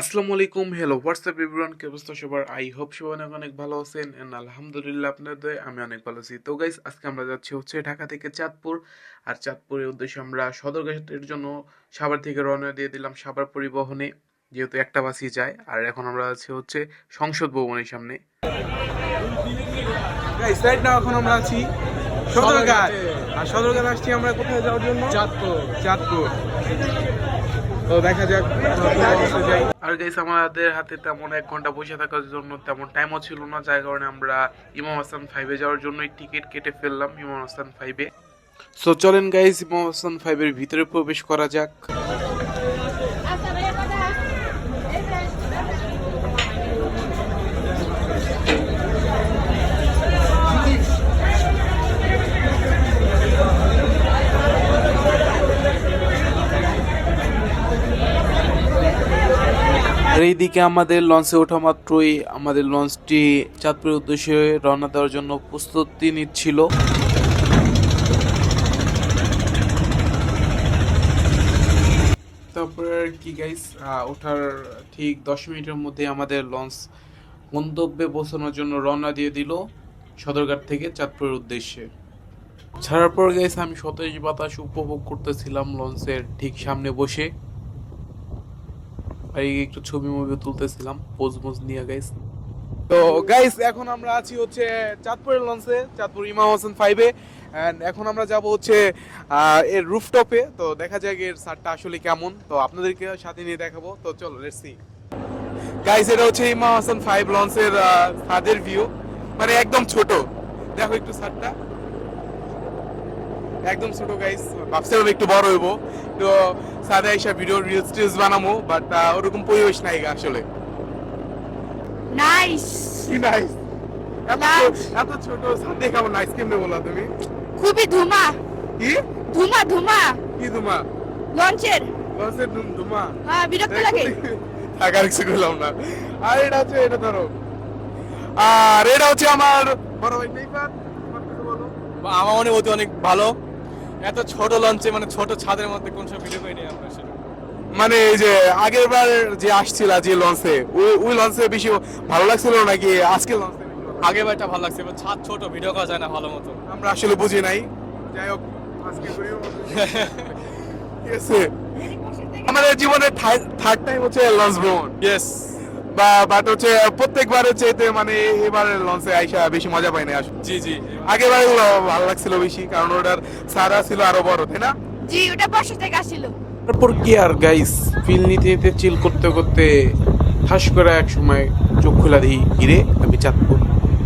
আসসালামু আলাইকুম। Hello WhatsApp everyone কি অবস্থা সবার? আই হোপ সবাই অনেক অনেক ভালো আছেন এন্ড আলহামদুলিল্লাহ আপনাদের আমি অনেক ভালো আছি। তো গাইস আজকে আমরা যাচ্ছি হচ্ছে ঢাকা থেকে চাঁদপুর। আর চাঁদপুরের উদ্দেশ্যে আমরা সদরঘাটের জন্য সাভার থেকে রওনা দিয়ে দিলাম সাভার পরিবহনে যেহেতু একটা বাসই যায়। আর এখন আমরা আছি হচ্ছে সংসদ ভবনের সামনে। গাইস রাইট নাও এখন আমরা আছি সদরঘাট। আর সদরঘাট আসছি আমরা কোথায় যাওয়ার জন্য? চাঁদপুর। চাঁদপুর। আর গাইস আমাদের হাতে তেমন এক ঘণ্টা বসে থাকার জন্য তেমন টাইমও ছিল না, যার কারণে আমরা ইমাম হাসান ফাইভে যাওয়ার জন্যই টিকিট কেটে ফেললাম ইমাম হাসান ফাইভে সো চলেন গাইস ইমাম হাসান ফাইভের ভিতরে প্রবেশ করা যাক। আর এইদিকে আমাদের লঞ্চে ওঠা মাত্রই আমাদের লঞ্চটি চাঁদপুরের উদ্দেশ্যে রওনা দেওয়ার জন্য প্রস্তুতি নিচ্ছিল। তারপরে কি গাইস ওঠার ঠিক দশ মিনিটের মধ্যে আমাদের লঞ্চ গন্তব্যে পৌঁছানোর জন্য রওনা দিয়ে দিল সদরঘাট থেকে চাঁদপুরের উদ্দেশ্যে। ছাড়ার পর গাইস আমি সতেজ বাতাস উপভোগ করতেছিলাম লঞ্চের ঠিক সামনে বসে। এই একটু ছবি মুভি তুলতেছিলাম, পোজ মোজ নিয়ে গাইস তো গাইস এখন আমরা আছি হচ্ছে চাঁদপুরের লঞ্চে, চাঁদপুর ইমাম হাসান ফাইভে এন্ড এখন আমরা যাব হচ্ছে এর রুফটপে তো দেখা যাক এর সারটা আসলে কেমন। তো আপনাদেরকে সাথে নিয়ে দেখাবো। তো চলো লেটস সি গাইস এটা হচ্ছে ইমাম হোসেন ফাইভ লঞ্চের ছাদের ভিউ মানে একদম ছোট। দেখো একটু সারটা। একদম ছোট গাইস ভাবছিলাম একটু বড় হইব। তো সাদা এসে ভিডিও রিলস টিলস বানাবো বাট ওরকম পরিবেশ নাই আসলে। নাইস নাইস এত ছোট- কেমন নাইস কেমনে বলা তুমি? খুবই ধুমা। কি? ধুমা ধুমা। কি তোমা লঞ্চের লসের ধুম ধুমা। হ্যাঁ বিরক্ত লাগে। টাকা রিক্স করলাম না। আর এটা হচ্ছে এটা ধরো। আর এটা হচ্ছে আমার বড় ভাই কিছু আমার মনে হতে অনেক ভালো। এত ছোট লঞ্চে মানে ছোট ছাদের মধ্যে কোন সব ভিডিও করিনি আমরা সেটা মানে এই যে আগের বার যে আসছিল যে লঞ্চে ওই ওই লঞ্চে বেশি ভালো লাগছিল নাকি আজকে লঞ্চে? আগে একটা ভালো লাগছে এবার ছাদ ছোট ভিডিও করা যায় না ভালো মতো। আমরা আসলে বুঝি নাই। যাই হোক আজকে করে ঠিক আমাদের জীবনের থার্ড টাইম হচ্ছে লঞ্চ ভ্রমণ। ইয়েস বা বাট হচ্ছে প্রত্যেকবারের চাইতে মানে এবারের লঞ্চে আইসা বেশি মজা পাই না আসলে। জি জি। আগেবারে ভালো লাগছিল বেশি কারণ ওটার সারা ছিল আরও বড় তাই না? জি ওটা বর্ষা থেকে আসছিল তারপর কি আর গাইস ফিল নিতে নিতে চিল করতে করতে ঠাস করে এক সময় চোখ খোলা দিই ঘিরে আমি চাঁদপুর?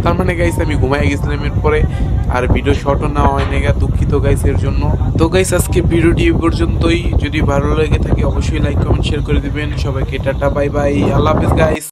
তার মানে গাইস আমি ঘুমাই গেছিলাম এরপরে, আর ভিডিও শর্টও না হয় না দুঃখিত গাইস এর জন্য। তো গাইস আজকে ভিডিওটি এই পর্যন্তই। যদি ভালো লেগে থাকে, অবশ্যই লাইক কমেন্ট শেয়ার করে দিবেন। সবাইকে টাটা বাই বাই আল্লাহ হাফেজ গাইস